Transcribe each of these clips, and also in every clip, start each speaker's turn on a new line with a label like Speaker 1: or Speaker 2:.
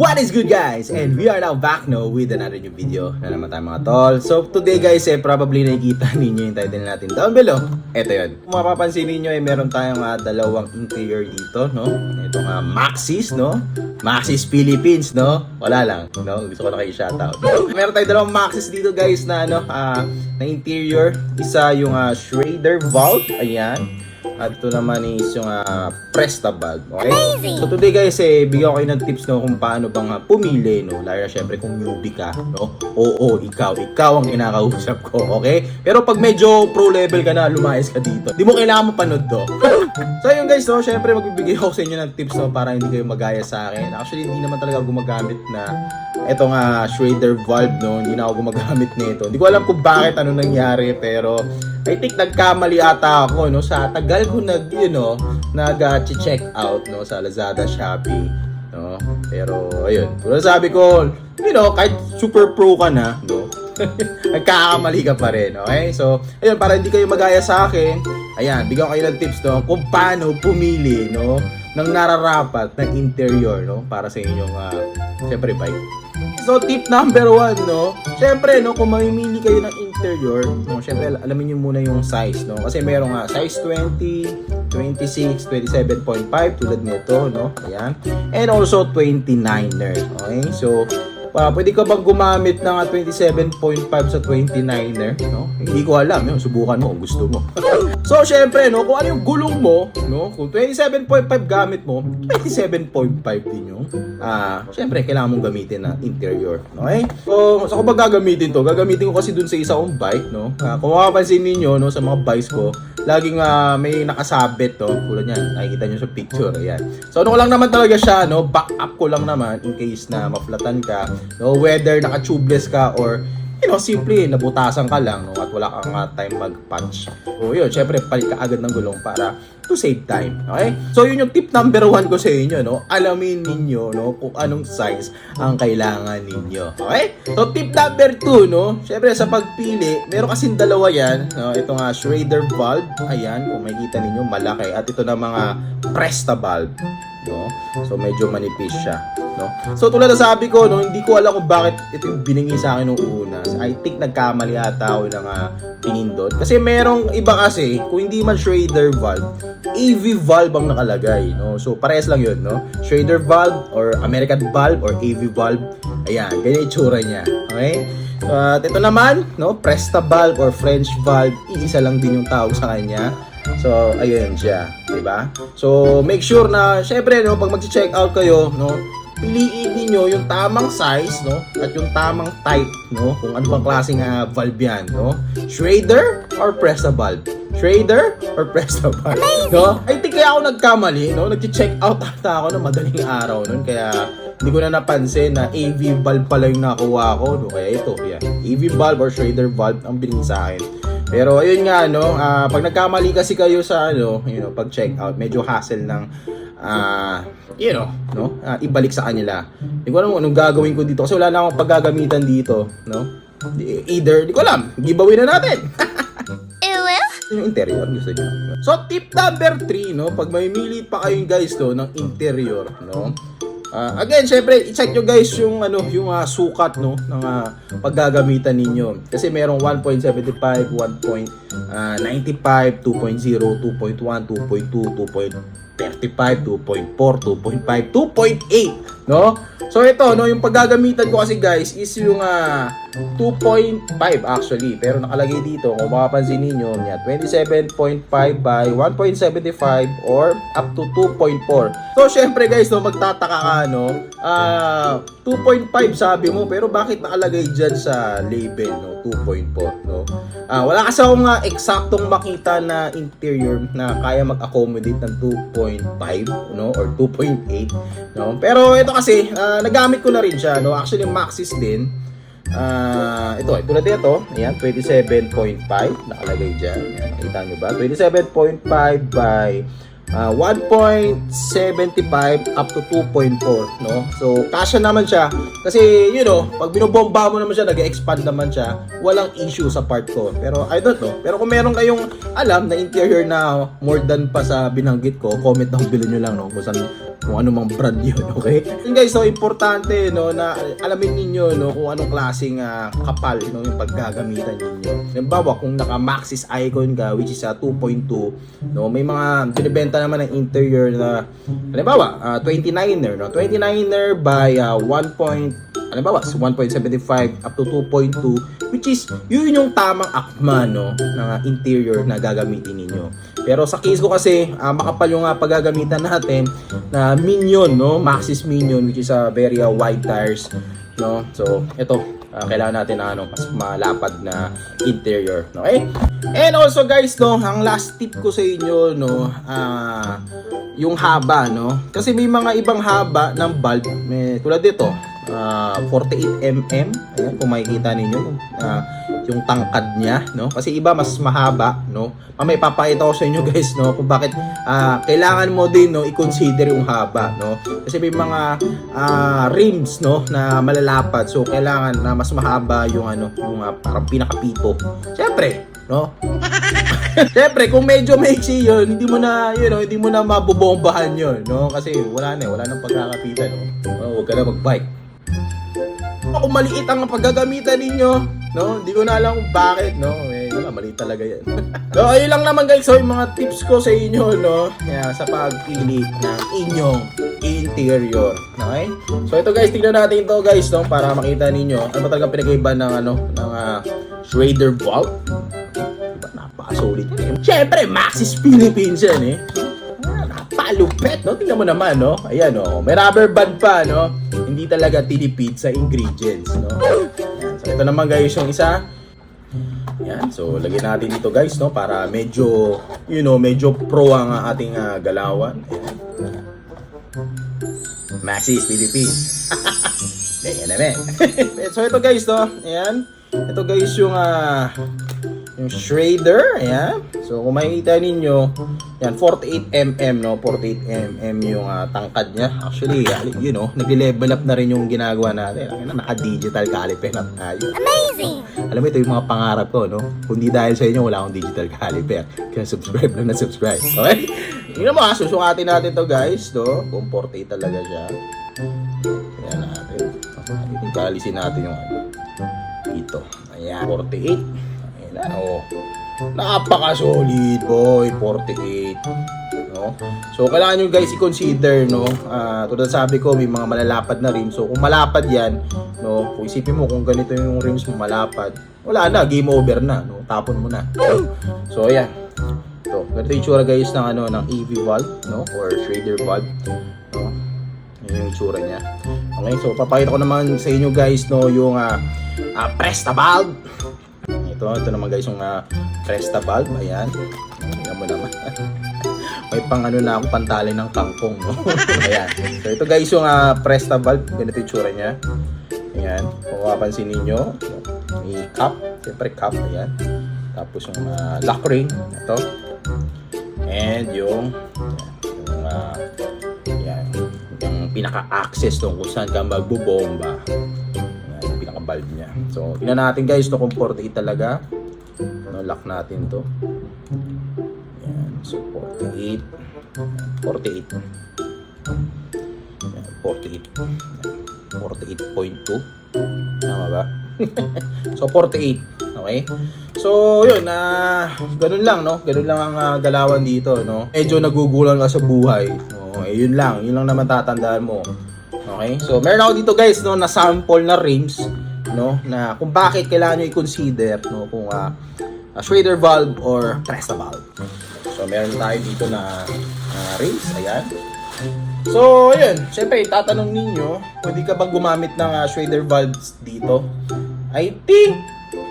Speaker 1: What is good guys? And we are now back no with another new video na naman tayo mga tol. So today guys eh probably nakikita ninyo yung title natin down below. Ito yun. Kung mapapansin ninyo eh meron tayong ah, dalawang interior dito no. Ito nga Maxis no. Maxis Philippines no. Wala lang no. Gusto ko na kayo shoutout. meron tayong dalawang Maxis dito guys na ano ah, na interior. Isa yung ah, Schrader Vault. Ayan. At ito naman is yung uh, Presta bag. Okay? So today guys, eh, bigyan ko kayo ng tips no, kung paano bang pumili. No? Lalo na syempre kung newbie ka. No? Oo, ikaw. Ikaw ang kinakausap ko. Okay? Pero pag medyo pro level ka na, lumayas ka dito. Di mo kailangan mapanood to. so yun guys, no? syempre magbibigay ako sa inyo ng tips no, para hindi kayo magaya sa akin. Actually, hindi naman talaga gumagamit na eto nga Schrader valve no, hindi na ako gumagamit nito. Hindi ko alam kung bakit ano nangyari pero I think nagkamali ata ako no sa tagal ko nag you know, nag uh, check out no sa Lazada, Shopee no. Pero ayun, pero sabi ko, you know, kahit super pro ka na, no. Nagkakamali ka pa rin, okay? So, ayun, para hindi kayo magaya sa akin, ayan, bigyan ko kayo ng tips, no, kung paano pumili, no, ng nararapat na interior, no, para sa inyong, uh, syempre, bike. So, tip number one, no? Siyempre, no, kung mamimili kayo ng interior, no, siyempre, alamin nyo muna yung size, no? Kasi meron nga, size 20, 26, 27.5, tulad nito, no? Ayan. And also, 29er, okay? So, pa, pwede ka bang gumamit ng ah, 27.5 sa 29er, no? Hindi ko alam, yun, subukan mo kung gusto mo. so, syempre, no, kung ano yung gulong mo, no, kung 27.5 gamit mo, 27.5 din yung, ah, syempre, kailangan mong gamitin na interior, okay? So, so kung ba gagamitin to, gagamitin ko kasi dun sa isa kong bike, no? Ah, kung mapapansin ninyo, no, sa mga bikes ko, laging ah, may nakasabit, to, tulad niyan, nakikita nyo sa picture, ayan. So, ano ko lang naman talaga siya, no, back up ko lang naman in case na maflatan ka, no, whether naka-tubeless ka or you know, simple, nabutasan ka lang, no, at wala kang uh, time mag-punch. So, yun, syempre, palit ka agad ng gulong para to save time. Okay? So, yun yung tip number one ko sa inyo, no? Alamin ninyo, no, kung anong size ang kailangan ninyo. Okay? So, tip number two, no? Syempre, sa pagpili, meron kasing dalawa yan. No? Ito nga, Schrader valve. Ayan, kung makikita ninyo, malaki. At ito na mga Presta valve. No? So, medyo manipis siya. No? So, tulad na sabi ko, no, hindi ko alam kung bakit ito yung biningi sa akin nung una. I think nagkamali ata ako ng uh, pinindot. Kasi merong iba kasi, kung hindi man Schrader valve, AV valve ang nakalagay. No? So, parehas lang yun. No? Schrader valve or American valve or AV valve. Ayan, ganyan itsura niya. Okay? At ito naman, no, Presta valve or French valve, iisa lang din yung tawag sa kanya. So, ayun siya, 'di ba? So, make sure na syempre no, pag magche-check out kayo, no, piliin niyo yung tamang size, no, at yung tamang type, no, kung ano bang klaseng uh, valve yan, no. Schrader or Presta valve? Schrader or Presta valve? No? I think kaya ako nagkamali, no, nagche-check out ata ako ng madaling araw noon, kaya hindi ko na napansin na AV valve pala yung nakuha ko, no, kaya ito, yan. AV valve or Schrader valve ang binigay sa akin. Pero ayun nga no, uh, pag nagkamali kasi kayo sa ano, you know, pag check out, medyo hassle ng uh, you know, no? Uh, ibalik sa kanila. Hindi ko alam anong gagawin ko dito kasi wala na akong paggagamitan dito, no? Either, hindi ko alam, giveaway na natin. yung interior gusto niyo. So tip number 3 no, pag may mili pa kayo guys to ng interior, no. Uh, again, syempre, i-check nyo guys yung ano, yung uh, sukat no ng uh, paggagamitan ninyo. Kasi merong 1.75, 1.95, 2.0, 2.1, 2.2, 2.35, 2.4, 2.5, 2.8, no? So ito, no, yung paggagamitan ko kasi guys is yung uh, 2.5 actually. Pero nakalagay dito, kung mapapansin ninyo, niya 27.5 by 1.75 or up to 2.4. So syempre guys, no, magtataka ka, no, uh, 2.5 sabi mo, pero bakit nakalagay dyan sa label, no, 2.4, no? Uh, wala kasi akong uh, eksaktong makita na interior na kaya mag-accommodate ng 2.5, no, or 2.8, no? Pero ito kasi, uh, nagamit ko na rin siya, no? Actually, Maxis din. Uh, ito, tulad nito, ayan, 27.5 nakalagay diyan. Ayan, nakita niyo ba? 27.5 by uh, 1.75 up to 2.4, no? So, kasya naman siya. Kasi, you know, pag binobomba mo naman siya, nag-expand naman siya, walang issue sa part ko. Pero, I don't know. Pero kung meron kayong alam na interior na more than pa sa binanggit ko, comment down below nyo lang, no? Kung saan kung ano mang brand yun, okay? Yun guys, so importante no na alamin ninyo no kung anong klaseng ah, kapal no yung paggagamitan ninyo. Halimbawa, kung naka Maxis Icon ka which is a 2.2, no, may mga naman ng interior na halimbawa, ah, 29er no. 29er by ah, 1. point- halimbawa, 1.75 up to 2.2 which is yun yung tamang akma no ng interior na gagamitin ninyo. Pero sa case ko kasi, ah, makapal yung ah, paggagamitan natin na Minion, no? Maxis Minion, which is a very ah, wide tires, no? So, ito, ah, kailangan natin ng ano, mas malapad na interior, okay? And also guys, no, ang last tip ko sa inyo, no, ah, yung haba, no? Kasi may mga ibang haba ng bulb, may, tulad dito, ah, 48 mm, ayan, kung makikita ninyo, ah, yung tangkad niya, no? Kasi iba mas mahaba, no? Mamaya ipapakita ko sa inyo guys, no, kung bakit ah, kailangan mo din no i-consider yung haba, no? Kasi may mga ah, rims, no, na malalapad. So kailangan na mas mahaba yung ano, yung ah, parang pinakapito. Siyempre, no? Siyempre, kung medyo maiksi yun, hindi mo na, you know, hindi mo na mabobombahan yun, no? Kasi wala na, eh, wala nang pagkakapitan, no? Oh, huwag ka na mag-bike. Kung maliit ang paggagamitan ninyo, no? Hindi ko na alam kung bakit, no? Eh, wala, mali talaga yan. so, ayun lang naman guys, so yung mga tips ko sa inyo, no? Yeah, sa pagpili ng inyong interior. Okay? So, ito guys, tingnan natin ito guys, no? Para makita ninyo, ano talaga pinagkaiba ng, ano, ng uh, Schrader Vault. Diba, eh. Siyempre, Maxis Philippines yan, eh. Ah, Napalupet, no? Tingnan mo naman, no? Ayan, no? May rubber band pa, no? Hindi talaga tinipid sa ingredients, no? Ito naman guys yung isa. Yan, so lagyan natin dito guys, no? Para medyo, you know, medyo pro ang ating ah, galawan. Maxis Philippines. Ayan naman. so ito guys, no? Ayan. Ito guys yung ah yung Schrader, ayan. So kung makikita ninyo, yan 48 mm no, 48 mm yung ah, tangkad niya. Actually, ah, you know, nag-level up na rin yung ginagawa natin. Ang naka-digital caliper na tayo.
Speaker 2: Amazing!
Speaker 1: Alam mo, ito yung mga pangarap ko, no? Kung di dahil sa inyo, wala akong digital caliper. Kaya subscribe na na subscribe. Okay? Tingnan mo ha, susukatin natin to guys, no? Kung 48 talaga siya. Ayan natin. Okay, kalisin natin yung ano. Dito. Ayan, 48. Ayan na, oh. Napaka-solid, boy. 48. No? So, kailangan nyo guys i-consider, no? Ah, tulad sabi ko, may mga malalapad na rim. So, kung malapad yan, no? Kung isipin mo kung ganito yung rims mo malapad, wala na, game over na, no? Tapon mo na. So, ayan. So, ganito yung itsura guys ng ano ng EV valve, no? Or Schrader valve. No? Yun yung itsura niya. Okay, so papakita ko naman sa inyo guys no yung ah ah, Presta valve. Ito, ito naman guys yung ah, Presta valve. Ayan. Tingnan mo naman. May pang ano na ako pantali ng kangkong, no? Ayan. So ito guys yung ah, Presta valve. Ganito itsura niya. Ayan. Kung mapapansin ninyo, may cup. Siyempre cup. Ayan. Tapos yung ah, lock ring. Ito. And yung yung ah, yan, yung pinaka-access doon kung saan ka magbubomba. Pinaka-valve niya. So, tingnan natin guys, no, kung 48 talaga. No, lock natin to. Yan, so 48. 48. Yan, 48. 48.2. Tama ba? so, 48. Okay? So, yun, na ganun lang, no? Ganun lang ang ah, galawan dito, no? Medyo nagugulan ka sa buhay. No? Yun lang. Yun lang naman tatandaan mo. Okay? So, meron ako dito, guys, no, na sample na rims, no? Na kung bakit kailangan nyo i-consider, no? Kung ah, ah, Schrader valve or Presta valve. So, meron tayo dito na, na rims. Ayan. So, ayun. Siyempre, tatanong ninyo, pwede ka bang gumamit ng ah, Schrader valves dito? I think,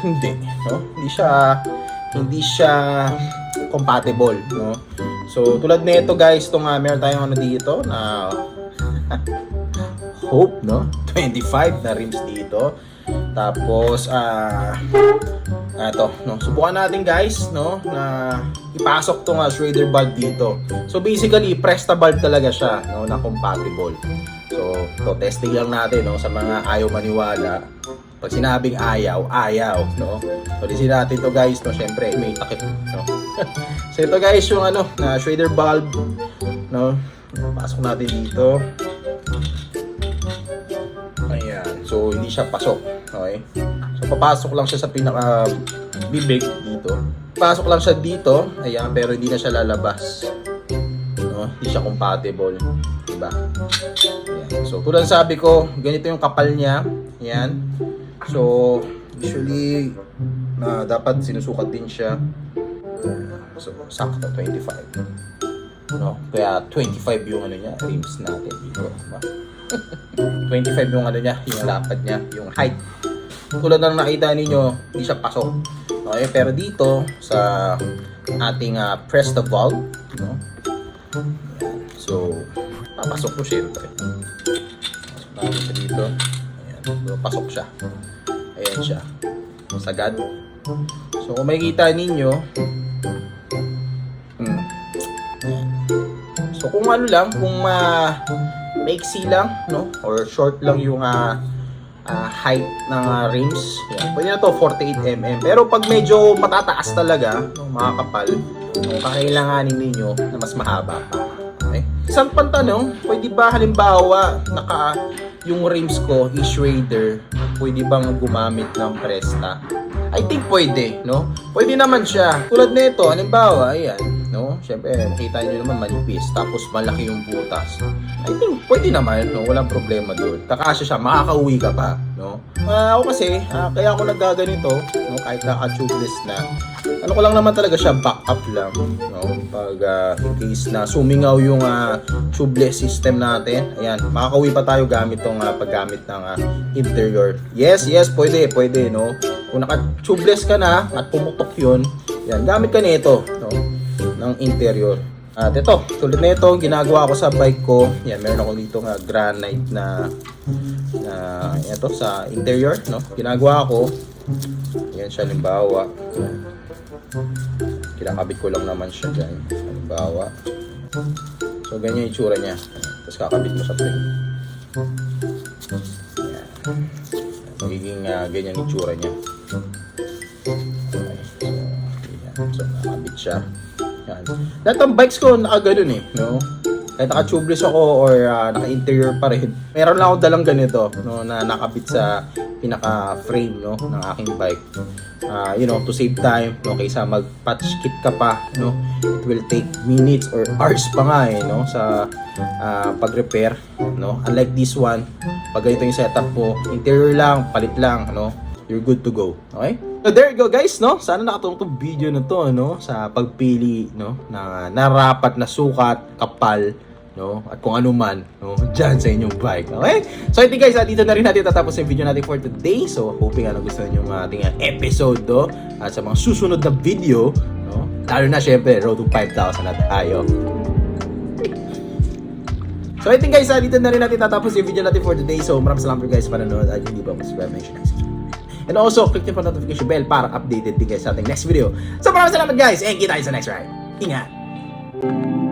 Speaker 1: hindi. No? Hindi siya, hindi siya compatible. No? So, tulad nito guys, itong uh, meron tayong ano dito na Hope, no? 25 na rims dito. Tapos, ah, uh, ito, no? Subukan natin guys, no? Na ipasok tong uh, Schrader valve dito. So, basically, Presta valve talaga siya, no? Na compatible. So, to testing lang natin, no? Sa mga ayaw maniwala. Pag sinabing ayaw, ayaw, no? So, disin natin to guys, no? Siyempre, may takip, no? so, ito guys, yung ano, na Schrader valve, no? Pasok natin dito. Ayan. So, hindi siya pasok. Okay? So, papasok lang siya sa pinaka bibig dito. Pasok lang siya dito. Ayan. Pero hindi na siya lalabas. No? Hindi siya compatible. Diba? Ayan. So, tulad sabi ko, ganito yung kapal niya. Ayan. So, usually, na dapat sinusukat din siya. So, sakto 25. No? Kaya 25 yung ano niya, rims natin dito. Diba? 25 yung ano niya, yung lapad niya, yung height. Tulad ng nakita ninyo, hindi siya pasok. Okay, pero dito sa ating uh, press the valve, no? So, papasok ko syempre. Pasok siya dito. Ayan, so, pasok siya. Ayan siya. Sagad. So, kung makikita ninyo, hmm. So, kung ano lang, kung ma maiksi lang, no? Or short lang yung ah, ah, height ng ah, rims. Yan. Pwede na to 48mm. Pero pag medyo matataas talaga, no, mga kapal, no, kakailanganin ninyo na mas mahaba pa. Okay? Isang pantanong, pwede ba halimbawa naka yung rims ko is Raider, pwede bang gumamit ng Presta? I think pwede, no? Pwede naman siya. Tulad nito, halimbawa, ayan, no? Siyempre, makita nyo naman manipis, tapos malaki yung butas. I think pwede naman, no? Walang problema doon. Kakasya siya, makakauwi ka pa, no? Ah, ako kasi, ah, kaya ako naggaganito, no? Kahit naka-tubeless na. Ano ko lang naman talaga siya, backup lang, no? Pag ah, in case na sumingaw yung ah, tubeless system natin, ayan, makakauwi pa tayo gamit tong ah, paggamit ng ah, interior. Yes, yes, pwede, pwede, no? Kung naka-tubeless ka na at pumutok yun, yan, gamit ka nito, no? Ng interior. At ito, tulad na ito, ginagawa ko sa bike ko. Yan, meron ako dito nga granite na na ito sa interior, no? Ginagawa ko. Yan siya halimbawa. Kinakabit ko lang naman siya dyan. Halimbawa. So, ganyan yung itsura niya. Tapos kakabit mo sa frame. Yan. Magiging ah, ganyan yung itsura niya. Okay. So, yan. Siya. Yan. Lahat ng bikes ko nakaganon eh, no? Kahit naka-tubeless ako or ah, naka-interior pa rin. Meron lang ako dalang ganito, no, na nakabit sa pinaka-frame, no, ng aking bike. Ah, you know, to save time, no, kaysa mag-patch kit ka pa, no, it will take minutes or hours pa nga eh, no, sa ah, pag-repair, no. Unlike this one, pag ganito yung setup mo, interior lang, palit lang, no, you're good to go. Okay? So there you go guys, no? Sana nakatulong tong video na to, no? Sa pagpili, no? Na narapat na sukat, kapal, no? At kung ano man, no? Diyan sa inyong bike, okay? So I think guys, ah, dito na rin natin tatapos yung video natin for today. So hoping ano gusto niyo yung ating ah, episode, no? At sa mga susunod na video, no? Lalo na syempre, road to 5,000 na tayo. So I think guys, ah, dito na rin natin tatapos yung video natin for today. So maraming salamat guys sa panonood at hindi ba subscribe mention And also, click pa notification bell para updated din guys sa ating next video. So maraming salamat guys and kita tayo sa next ride. Ingat!